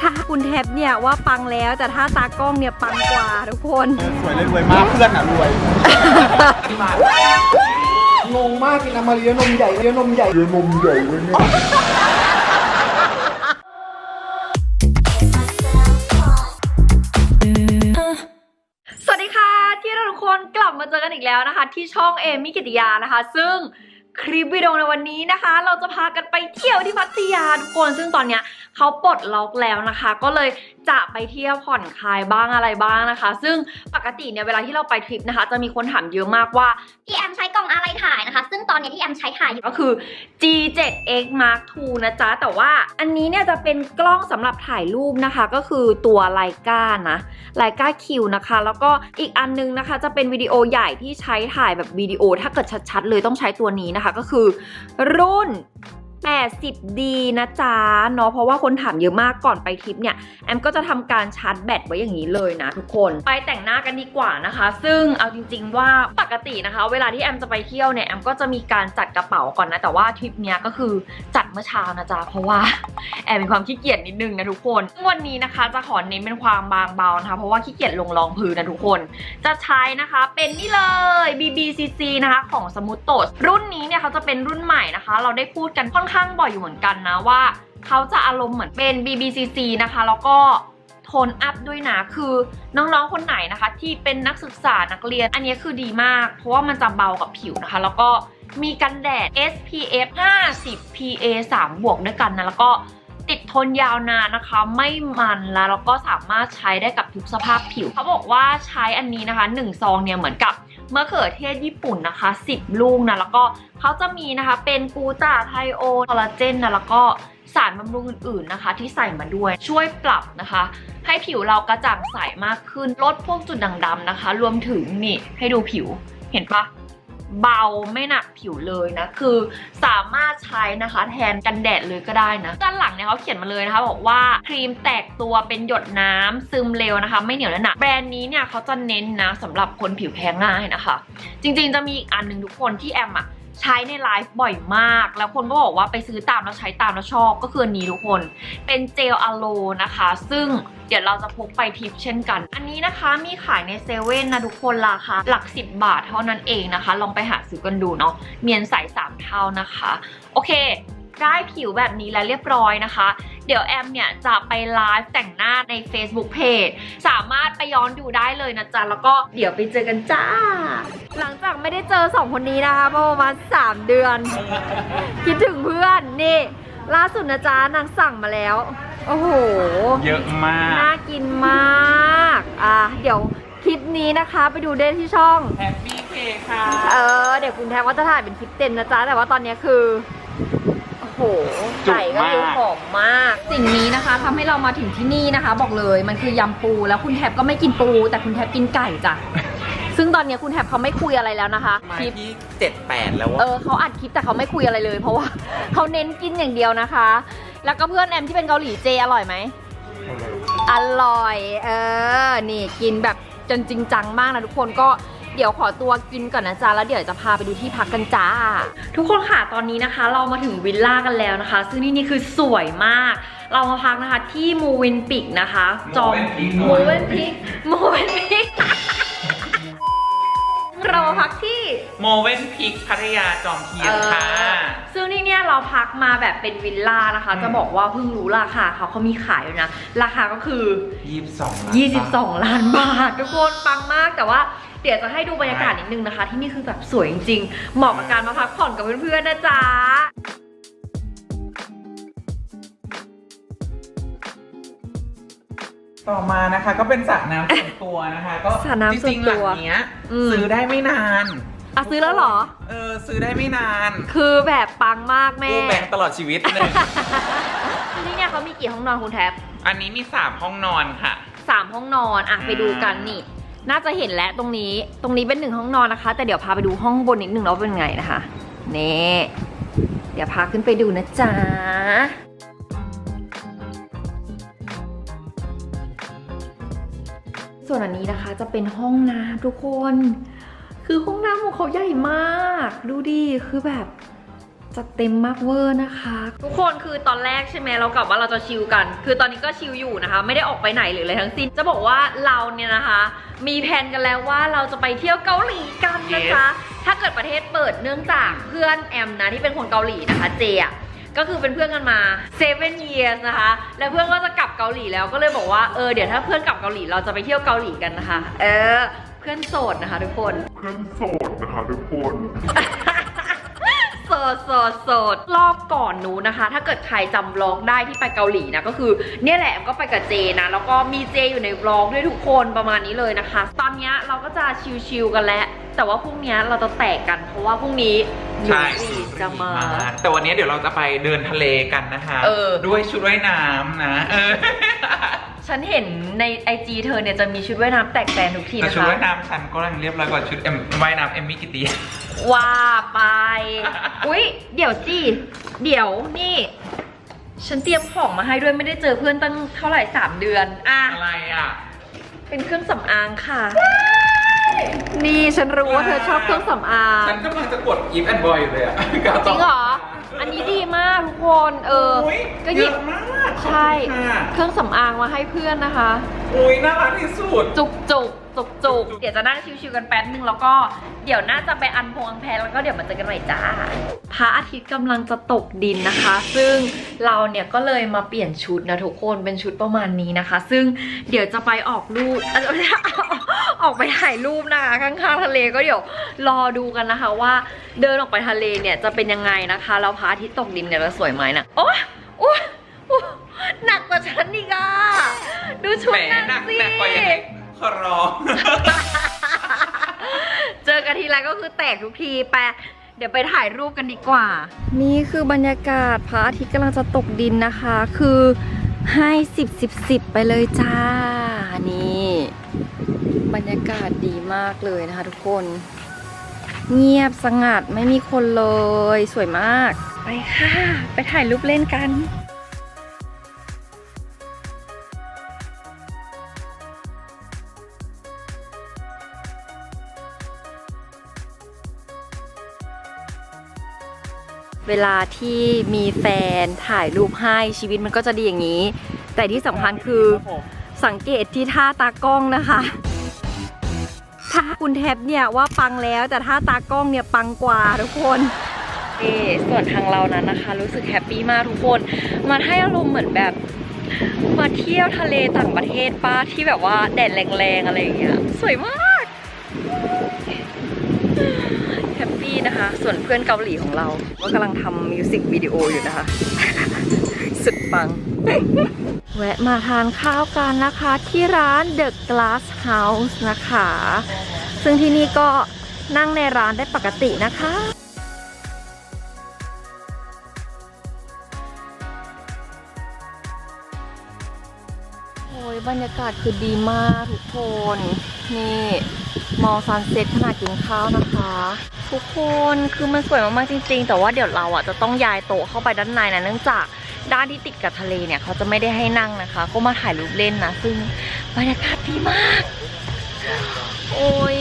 ถ้าคุณแท็บเนี่ยว่าปังแล้ว แต่ถ้าตากล้องเนี่ยปังกว่าทุกคน สวยเลยรวยมากเพื่อนอะรวยงงมากกินอามาเลียนมใหญ่เลียนมใหญ่สวัสดีค่ะที่เราทุกคนกลับมาเจอกันอีกแล้วนะคะ ที่ช่องเอมี่กิติยานะคะ ซึ่ง คลิปวิดีโอในวันนี้นะคะ เราจะพากันไปเที่ยวที่พัทยาทุกคน ซึ่งตอนเนี้ยเขาปลดล็อกแล้วนะคะ ก็เลยจะไปเที่ยวผ่อนคลายบ้างอะไรบ้างนะคะ ซึ่งปกติเนี่ยเวลาที่เราไปทริปนะคะ จะมีคนถามเยอะมากว่าพี่แอมใช้กล้องอะไรถ่ายนะคะ ซึ่งตอนนี้ที่แอมใช้ถ่ายอยู่ก็คือ G7X Mark II นะจ๊ะ แต่ว่าอันนี้เนี่ยจะเป็นกล้องสำหรับถ่ายรูปนะคะ ก็คือตัวไลกานะไลกาคิวนะคะ แล้วก็อีกอันนึงนะคะ จะเป็นวิดีโอใหญ่ที่ใช้ถ่ายแบบวิดีโอ ถ้าเกิดชัดๆเลยต้องใช้ตัวนี้นะคะ ก็คือรุ่น 80D นะจ๊ะเนาะเพราะว่าคนถามเยอะมากก่อนไปทริปเนี่ย แอมก็จะทำการชาร์จแบตไว้อย่างนี้เลยนะทุกคนไปแต่งหน้ากันดีกว่านะคะ ซึ่งเอาจริง ๆ ว่าปกตินะคะ เวลาที่แอมจะไปเที่ยวเนี่ยแอมก็จะมีการจัดกระเป๋าก่อนนะ แต่ว่าทริปเนี้ยก็คือจัดเมื่อเช้านะจ๊ะเพราะว่าแอมมีความขี้เกียจนิดนึงนะทุกคนซึ่งวันนี้นะคะจะขอเน้นเป็นความบางเบานะคะเพราะว่าขี้เกียจลงรองพื้นนะทุกคน จะใช้นะคะเป็นนี่เลย BBCC นะคะของสมูทโตสรุ่นนี้เนี่ยเขาจะเป็นรุ่นใหม่นะคะ เราได้พูดกันค่อนข้างบ่อยอยู่เหมือนกันนะว่าเขาจะอารมณ์เหมือนเป็น BBCC นะคะ แล้วก็โทนอัพด้วยนะ คือน้องๆคนไหนนะคะ ที่เป็นนักศึกษานักเรียน อันนี้คือดีมาก เพราะว่ามันจะเบากับผิวนะคะ แล้วก็มีกันแดด SPF 50 PA 3 บวกด้วยกันนะ แล้วก็ติดทนยาวนานนะคะ ไม่มันแล้วแล้วก็สามารถใช้ได้กับทุกสภาพผิว เขาบอกว่าใช้อันนี้นะคะ1ซองเนี่ยเหมือนกับ มะเขือเทศญี่ปุ่นนะคะ 10 ลูกนะ แล้วก็เขาจะมีนะคะ เป็นกูตาไทโอคอลลาเจนนะ แล้วก็สารบำรุงอื่นๆนะคะ ที่ใส่มาด้วยช่วยปรับนะคะ ให้ผิวเรากระจ่างใสมากขึ้นลดพวกจุดด่างดำนะคะ รวมถึงนี่ให้ดูผิวเห็นปะ เบาไม่หนักผิวเลยนะ คือสามารถใช้นะคะแทนกันแดดเลยก็ได้นะด้านหลังเนี่ยเขาเขียนมาเลยนะคะ บอกว่าครีมแตกตัวเป็นหยดน้ำซึมเร็วนะคะ ไม่เหนียวและหนักแบรนด์นี้เนี่ยเขาจะเน้นนะสำหรับคนผิวแพ้ง่ายนะคะ จริงๆจะมีอีกอันหนึ่งทุกคนที่แอมอะ ใช้ในไลฟ์บ่อยมาก แล้วคนก็บอกว่าไปซื้อตามแล้วใช้ตามแล้วชอบก็คืออันนี้ทุกคนเป็นเจลอะโลนะคะ ซึ่งเดี๋ยวเราจะพกไปทิปเช่นกัน อันนี้นะคะมีขายในเซเว่นนะทุกคนราคาหลัก 10 บาทเท่านั้นเองนะคะ ลองไปหาซื้อกันดูเนาะเมียนใส3เท่านะคะ โอเค ได้ผิวแบบนี้แล้วเรียบร้อยนะคะ เดี๋ยวแอมเนี่ยจะไปไลฟ์แต่งหน้าใน Facebook Page สามารถไปย้อนดูได้เลยนะจ๊ะ แล้วก็เดี๋ยวไปเจอกันจ้า หลังจากไม่ได้เจอสองคนนี้นะคะมาประมาณ3เดือน คิดถึงเพื่อนนี่ ล่าสุดนะจ๊ะนางสั่งมาแล้ว โอ้โห เยอะมาก น่ากินมาก อะเดี๋ยวคลิปนี้นะคะไปดูได้ที่ช่อง แฮปปี้เคค่ะ เออ เดี๋ยวคุณแทบว่าจะถ่ายเป็นคลิปเต็มนะจ๊ะ แต่ว่าตอนนี้คือโอ้โหจุกไก่ก็คือมาก หอมมาก สิ่งนี้นะคะทำให้เรามาถึงที่นี่นะคะ บอกเลยมันคือยำปูแล้วคุณแทบก็ไม่กินปู แต่คุณแทบกินไก่จ้ะ ซึ่งตอนนี้คุณแทบเขาไม่คุยอะไรแล้วนะคะมาคลิป ที่เจ็ดแปดแล้วเอว่าอเขาอัดคลิปแต่เขาไม่คุยอะไรเลย เพราะว่า เขาเน้นกินอย่างเดียวนะคะ แล้วก็เพื่อนแอมที่เป็นเกาหลีเจอร่อยไหมอร่อย เออ นี่กินแบบจนจริงจังมากนะทุกคนก็เดี๋ยวขอตัวกินก่อนนะจ๊ะแล้วเดี๋ยวจะพาไปดูที่พักกันจ้า ทุกคนค่ะตอนนี้นะคะ เรามาถึงวิลล่ากันแล้วนะคะ ซึ่งที่นี่คือสวยมาก เรามาพักนะคะที่มูวินปิกนะคะ จองมูวินปิกมูวินปิกเรามาพักที่ โมเวนพิกพัทยาจอมเทียนค่ะ เออซึ่งที่เนี่ยเราพักมาแบบเป็นวิลล่านะคะ อืม จะบอกว่าเพิ่งรู้ราคาเขาเขามีขายอยู่นะ ราคาก็คือ ยี่สิบสอง 22 ล้านบาท ทุกคนปังมากแต่ว่า เดี๋ยวจะให้ดูบรรยากาศนิดนึงนะคะ ที่นี่คือแบบสวยจริงๆ เหมาะกับการมาพักผ่อนกับเพื่อนๆนะจ๊ะต่อมานะคะก็เป็นสระน้ำส่วนตัวนะคะ ก็สระน้ำส่วนตัวจริงๆหลังเนี้ยอืม ซื้อได้ไม่นานอะซื้อแล้วเหรอ เออซื้อได้ไม่นานคือแบบปังมากแม่ กู้แบงค์ตลอดชีวิตเลยที่เนี่ยเขามีกี่ห้องนอนคุณแท็บอันนี้มีสามห้องนอนค่ะ สามห้องนอนอะไปดูกันนี่ น่าจะเห็นแล้วตรงนี้ ตรงนี้เป็นหนึ่งห้องนอนนะคะ แต่เดี๋ยวพาไปดูห้องบนนิดนึงแล้วเป็นไงนะคะ นี่ เดี๋ยวพาขึ้นไปดูนะจ๊ะส่วนอันนี้นะคะจะเป็นห้องน้ำทุกคน คือห้องน้ำของเขาใหญ่มาก ดูดิ คือแบบ จะเต็มมากเวอร์นะคะ ทุกคนคือตอนแรกใช่ไหมเรากลับว่าเราจะชิลกัน คือตอนนี้ก็ชิลอยู่นะคะ ไม่ได้ออกไปไหนหรืออะไรทั้งสิ้นจะบอกว่าเราเนี่ยนะคะ มีแผนกันแล้วว่าเราจะไปเที่ยวเกาหลีกันนะจ๊ะถ้าเกิดประเทศเปิดเนื่องจากเพื่อนแอมนะที่เป็นคนเกาหลีนะคะเจอะก็คือเป็นเพื่อนกันมา7 years นะคะ แล้วเพื่อนก็จะกลับเกาหลีแล้วก็เลยบอกว่าเออเดี๋ยวถ้าเพื่อนกลับเกาหลีเราจะไปเที่ยวเกาหลีกันนะคะ เออ เพื่อนโสดนะคะทุกคน เพื่อนโสดนะคะทุกคนโส ดโสดโสดรอบก่อนหนูนะคะ ถ้าเกิดใครจำบล็อกได้ที่ไปเกาหลีนะก็คือเนี่ยแหละก็ไปกับเจนะ แล้วก็มีเจอยู่ในบล็อกด้วยทุกคนประมาณนี้เลยนะคะ ตอนเนี้ยเราก็จะชิลๆกันแล้ว แต่ว่าพรุ่งเนี้ยเราจะแตกกันเพราะว่าพรุ่งนี้หนูใช่จะมา แต่วันนี้เดี๋ยวเราจะไปเดินทะเลกันนะคะเออด้วยชุดว่ายน้ำนะเออ ฉันเห็นในไอจีเธอเนี่ยจะมีชุดว่ายน้ำแตกแตนทุกทีแต่นะชุดคะ ว่ายน้ำฉันก็ยังเรียบร้อยกว่าชุดเอ็มว่ายน้ำเอมมี่กิตตี้ว่าไป อุ๊ย เดี๋ยวสิ เดี๋ยวนี่ ฉันเตรียมของมาให้ด้วยไม่ได้เจอเพื่อนตั้งเท่าไหร่สามเดือนอะอะไรอะ เป็นเครื่องสำอางค่ะ นี่ฉันรู้ว่าเธอชอบเครื่องสำอาง ฉันกำลังจะกดอีฟแอนด์บอยอยู่เลยอะจริงเหรอ คนเออโอ้ยก็หยิบเอะมากขอบคุณใช่ค่ะเครื่องสำอางมาให้เพื่อนนะคะ อุ้ยน่ารักที่สุด จุกจุก จุกจุกเดี๋ยวจะนั่งชิวๆกันแป๊บนึงแล้วก็เดี๋ยวน่าจะไปอันพงอังแพรแล้วก็เดี๋ยวมาเจอกันใหม่จ้า พระอาทิตย์กำลังจะตกดินนะคะ ซึ่งเราเนี่ยก็เลยมาเปลี่ยนชุดนะทุกคนเป็นชุดประมาณนี้นะคะ ซึ่งเดี๋ยวจะไปออกรูปเอ้ยไม่ใช่ออกไปถ่ายรูปนะคะข้างๆทะเลก็เดี๋ยวรอดูกันนะคะว่าเดินออกไปทะเลเนี่ยจะเป็นยังไงนะคะแล้วพระอาทิตย์ตกดินเนี่ยจะสวยไหมนะโอ๊ยโอ๊ยโอ๊ยหนักกว่าฉันอีกอะดูชุแหดมนั้นหนักสิหนักกว่ายังไง ขอร้อง เจอกันทีไรก็คือแตกทุกทีไป เดี๋ยวไปถ่ายรูปกันดีกว่า นี่คือบรรยากาศพระอาทิตย์กำลังจะตกดินนะคะ คือให้สิบสิบสิบไปเลยจ้า นี่ บรรยากาศดีมากเลยนะคะทุกคน เงียบสงัดไม่มีคนเลย สวยมาก ไปค่ะ ไปถ่ายรูปเล่นกัน เวลาที่มีแฟนถ่ายรูปให้ชีวิตมันก็จะดีอย่างนี้ แต่ที่สำคัญคือสังเกตที่ท่าตากล้องนะคะถ้าคุณแท็บเนี่ยว่าปังแล้วแต่ถ้าตากล้องเนี่ยปังกว่าทุกคนเออส่วนทางเรานั้นนะคะ รู้สึกแฮปปี้มากทุกคน มันให้อารมณ์เหมือนแบบมาเที่ยวทะเลต่างประเทศป้าที่แบบว่าแดดแรงๆอะไรอย่างเงี้ยสวยมากแฮปปี้ นะคะ ส่วนเพื่อนเกาหลีของเรา ก็กำลังทำมิวสิกวิดีโออยู่นะคะ สุดปัง แวะมาทานข้าวกันนะคะ ที่ร้าน The Glass House นะคะ ซึ่งที่นี่ก็นั่งในร้านได้ปกตินะคะโอ้ยบรรยากาศคือดีมากทุกคน นี่ มองซันเซ็ตขณะกินข้าวนะคะ ทุกคนคือมันสวยมากๆจริง ๆ แต่ว่าเดี๋ยวเราอะจะต้องย้ายโต๊ะเข้าไปด้านในนะเนื่องจากด้านที่ติดกับทะเลเนี่ยเขาจะไม่ได้ให้นั่งนะคะ ก็มาถ่ายรูปเล่นนะซึ่งบรรยากาศดีมาก โอ้ย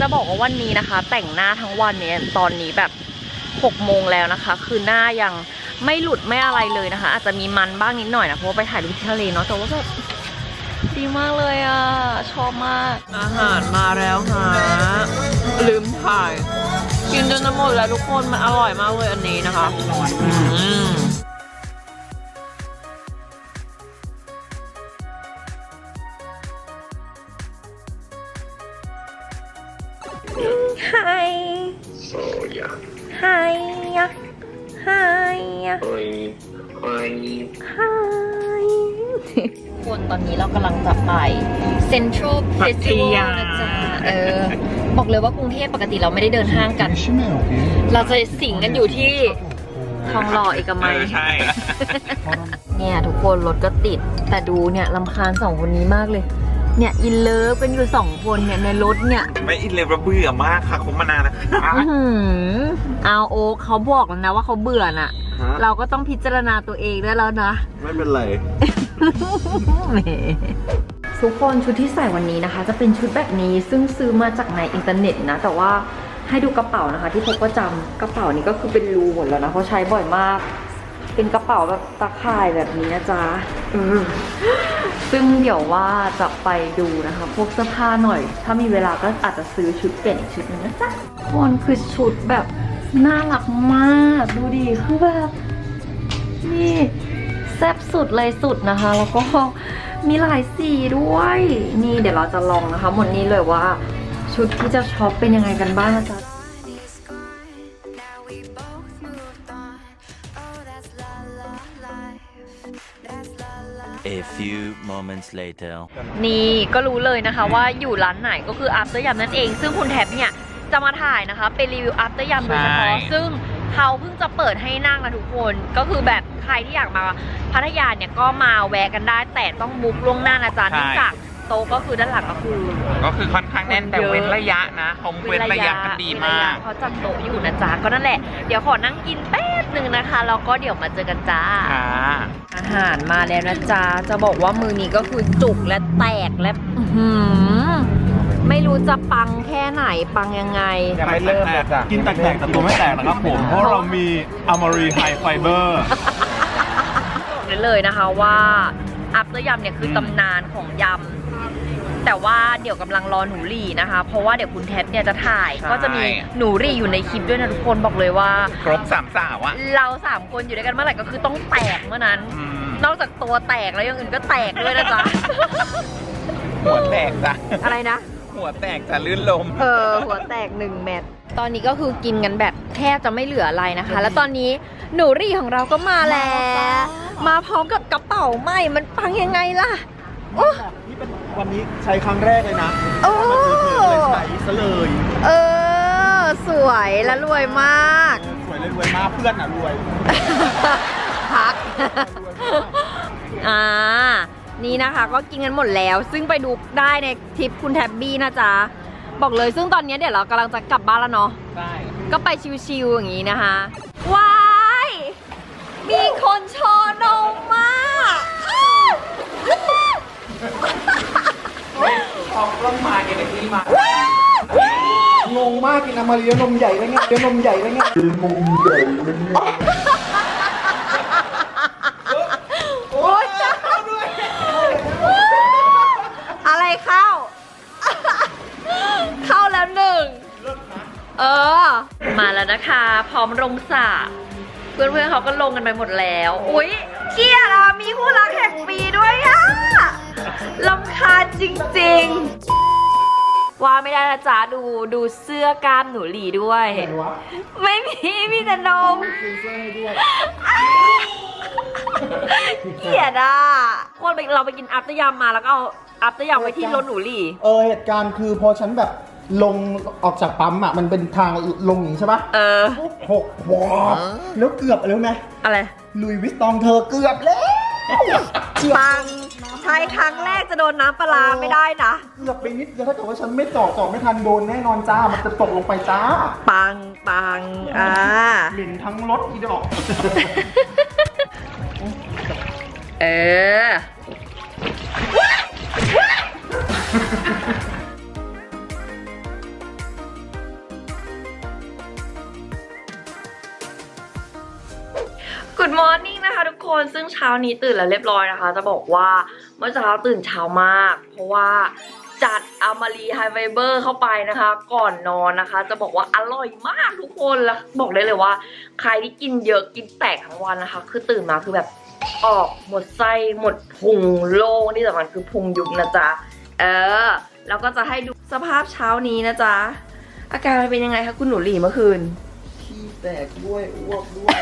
จะบอกว่าวันนี้นะคะ แต่งหน้าทั้งวันเนี่ยตอนนี้แบบ6โมงแล้วนะคะ คือหน้ายังไม่หลุดไม่อะไรเลยนะคะ อาจจะมีมันบ้างนิดหน่อยนะเพราะว่าไปถ่ายรูปที่ทะเลเนาะแต่ว่าแบบ ดีมากเลยอะ ชอบมาก อาหารมาแล้วฮะลืมถ่าย กินจนจะหมดแล้วทุกคนมันอร่อยมากเลยอันนี้นะคะอืม Hi Soya Hi Hi Oi Oi Hi คนตอนนี้เรากำลังจะไป Central พัท Festival ยานะจ๊ะเออบอกเลยว่ากรุงเทพปกติเราไม่ได้เดินห้างกัน เราจะสิงกันอยู่ที่ทองหล่อเอกเอมัยอใช่ เนี่ยทุกคนรถก็ติด แต่ดูเนี่ยลำคาญสองคนนี้มากเลย เนี่ยอินเลิฟกันอยู่สองคนเนี่ยในรถเนี่ย ไม่อินเลยระเบื่อมากค่ะคบมานานแล้วค่ะอื้อหือเอาโอคเขาบอกแล้วนะว่าเขาเบื่อน่ะฮะเราก็ต้องพิจารณาตัวเองได้แล้วนะ ไม่เป็นไรแหม ทุกคนชุดที่ใส่วันนี้นะคะ จะเป็นชุดแบบนี้ซึ่งซื้อมาจากในอินเทอร์เน็ตนะ แต่ว่าให้ดูกระเป๋านะคะ ที่พกประจำกระเป๋านี้ก็คือเป็นรูหมดแล้วนะเพราะใช้บ่อยมาก เป็นกระเป๋าแบบตาข่ายแบบนี้นะจ๊ะซึ่งเดี๋ยวว่าจะไปดูนะคะ พวกเสื้อผ้าหน่อย ถ้ามีเวลาก็อาจจะซื้อชุดเปลี่ยนอีกชุดนึงนะจ๊ะคนคือชุดแบบน่ารักมาก ดูดิคือแบบนี่ แซ่บสุดเลยสุดนะคะ แล้วก็มีหลายสีด้วย นี่เดี๋ยวเราจะลองนะคะ หมดนี้เลยว่า ชุดที่จะช็อปเป็นยังไงกันบ้างนะจ๊ะ is gone. Now we both moved on. Oh, that's la la life. That's la la. A few moments later. นี่ก็รู้เลยนะคะว่าอยู่ร้านไหนก็คือ After Yum นั่นเอง ซึ่งคุณแท็บเนี่ยจะมาถ่ายนะคะเป็นรีวิว After Yum โดยเฉพาะใช่ซึ่ง เขาเพิ่งจะเปิดให้นั่งนะทุกคนก็คือแบบใครที่อยากมาพัทยาเนี่ยก็มาแวะกันได้ แต่ต้องบุ๊กล่วงหน้านะจ๊ะเนื่องจากโต๊ะก็คือด้านหลังก็คือ ก็คือค่อนข้างแน่นแต่เว้นระยะนะคงเว้นระยะกันดีมาก เขาจัดโต๊ะอยู่นะจ๊ะก็นั่นแหละ เดี๋ยวขอนั่งกินแป๊บหนึ่งนะคะแล้วก็เดี๋ยวมาเจอกันจ้า ค่ะ อาหารมาแล้วนะจ๊ะ จะบอกว่ามือนี้ก็คือจุกและแตกและอื้อหือ ไม่รู้จะปังแค่ไหนปังยังไง ยังไม่เริ่มเลยจ้ะกินแตกๆแต่ตัวไม่แตกนะครับผม เพราะเรามีอะมารีไฮไฟเบอร์ บอกได้เลยนะคะว่าอัปเตอร์ยำเนี่ยคือตำนานของยำ แต่ว่าเดี๋ยวกำลังรอหนูหลี่นะคะ เพราะว่าเดี๋ยวคุณแท็บเนี่ยจะถ่าย ใช่ ก็จะมีหนูหลี่อยู่ในคลิปด้วยนะทุกคนบอกเลยว่า ครบสามสาวอะเราสามคนอยู่ด้วยกันเมื่อไหร่ก็คือต้องแตกเมื่อนั้น อืมนอกจากตัวแตกแล้วอยังอื่นก็แตกด้วยนะจ๊ะ หัวแตกจ้ะอะไรนะ หัวแตกจะลื่นลม เออหัวแตกหนึ่งเม็ดตอนนี้ก็คือกินกันแบบแทบจะไม่เหลืออะไรนะคะ แล้วตอนนี้หนูรี่ของเราก็มาแล้ว มาพร้อมกับกระเป๋าใหม่มันปังยังไงล่ะ โอ้ นี่เป็นวันนี้ใช้ครั้งแรกเลยนะโอ้เลยใช้ซะเลย เออ สวยและรวยมาก สวยเลยรวยมากเพื่อนอะรวย พัก อ่า นี่นะคะ ก็กินกันหมดแล้ว ซึ่งไปดูได้ในทริปคุณแท็บบี้นะจ๊ะ บอกเลยซึ่งตอนนี้เดี๋ยวเรากำลังจะกลับบ้านแล้วเนาะใช่ก็ไปชิวๆอย่างนี้นะคะ ว้าย มีคนโชว์นมมากอ้าวออกร่มมาเอเนจีมางงมากกินอะมารีแล้วนมใหญ่ได้ไงเดี๋ยวนมใหญ่ได้ไง ร้อมลงสระเพื่อนๆเขาก็ลงกันไปหมดแล้ว อุ๊ยเครียดอะ มีคู่รักแห่งปีด้วยอะลำคาญจริงๆ ว่าไม่ได้นะจ๊ะดูดูเสื้อกล้ามหนูหลีด้วย ไหนวะไม่มี มีแต่นมซื้อเสื้อให้ด้วย เกลียดอะคนไปเราไปกินอัพตยำมาแล้วก็เอาอัพตอร์ยำไว้ที่รถหนูหลี เออเหตุการณ์คือพอฉันแบบ ลงออกจากปั๊มอะมันเป็นทางลงอย่างนี้ใช่ปะเออ ปุ๊บหกวอบแล้วเกือบอะไรรู้ไหมอะไร ลุยวิสตองเธอเกือบแล้วเกือบปัง ใช้ครั้งแรกจะโดนน้ำปลาร้าไม่ได้นะ เกือบไปนิดเดียวถ้าเกิดว่าฉันไม่จอดจอดไม่ทันโดนแน่นอนจ้า มันจะตกลงไปจ้าปังปังอ่าหมิ่นทั้งรถอีดอก เออ คะทุกคนซึ่งเช้านี้ตื่นแล้วเรียบร้อยนะคะ จะบอกว่าเมื่อเช้าตื่นเช้ามาก เพราะว่าจัดอามารีไฮไฟเบอร์เข้าไปนะคะ ก่อนนอนนะคะ จะบอกว่าอร่อยมากทุกคนแล้วบอกได้เลยว่า ใครที่กินเยอะกินแตกทั้งวันนะคะ คือตื่นมาคือแบบออกหมดไส้หมดพุงโล่งที่สำคัญคือพุงยุบนะจ๊ะเออแล้วก็จะให้ดูสภาพเช้านี้นะจ๊ะอาการมันเป็นยังไงคะคุณหนูหลีเมื่อคืนขี้แตกด้วยอ้วกด้วย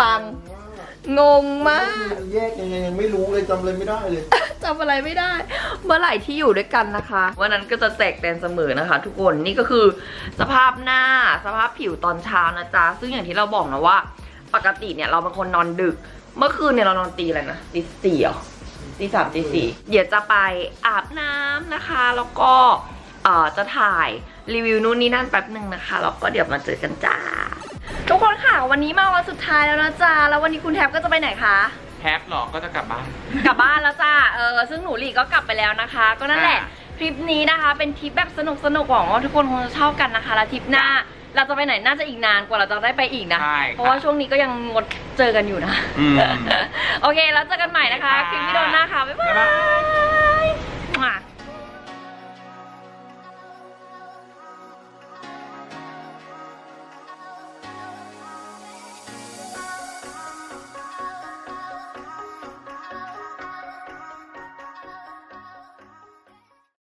ปังงงมาก แยกยังไงยังไม่รู้เลยจำเลยไม่ได้เลยจำอะไรไม่ได้ เมื่อไหร่ที่อยู่ด้วยกันนะคะวันนั้นก็จะแตกแตนเสมอนะคะ ทุกคนนี่ก็คือสภาพหน้าสภาพผิวตอนเช้านะจ๊ะซึ่งอย่างที่เราบอกนะว่า ปกติเนี่ยเราเป็นคนนอนดึก เมื่อคืนเนี่ยเรานอนตีอะไรนะตีสี่เหรอตีสามตีสี่เดี๋ยวจะไปอาบน้ำนะคะ แล้วก็เอ่อจะถ่ายรีวิวนู่นนี่นั่นแป๊บหนึ่งนะคะแล้วก็เดี๋ยวมาเจอกันจ้า ทุกคนค่ะ วันนี้มาวันสุดท้ายแล้วนะจ๊ะ แล้ววันนี้คุณแทบก็จะไปไหนคะ แฮปหรอก็จะกลับบ้าน กลับบ้านแล้วจ้าเออ ซึ่งหนูหลีก็กลับไปแล้วนะคะ ก็นั่นแหละอ่าคลิปนี้นะคะ เป็นทริปแบบสนุกสนุกๆหวังว่าทุกคนคงจะชอบกันนะคะ แล้วทริปหน้า เราจะไปไหนน่าจะอีกนานกว่าเราจะได้ไปอีกนะ ใช่เพราะว่าช่วงนี้ก็ยังงดเจอกันอยู่นะ อืม โอเค แล้วเจอกันใหม่นะคะ คลิปวิดีโอหน้าค่ะ บ๊ายบาบ๊ายบายย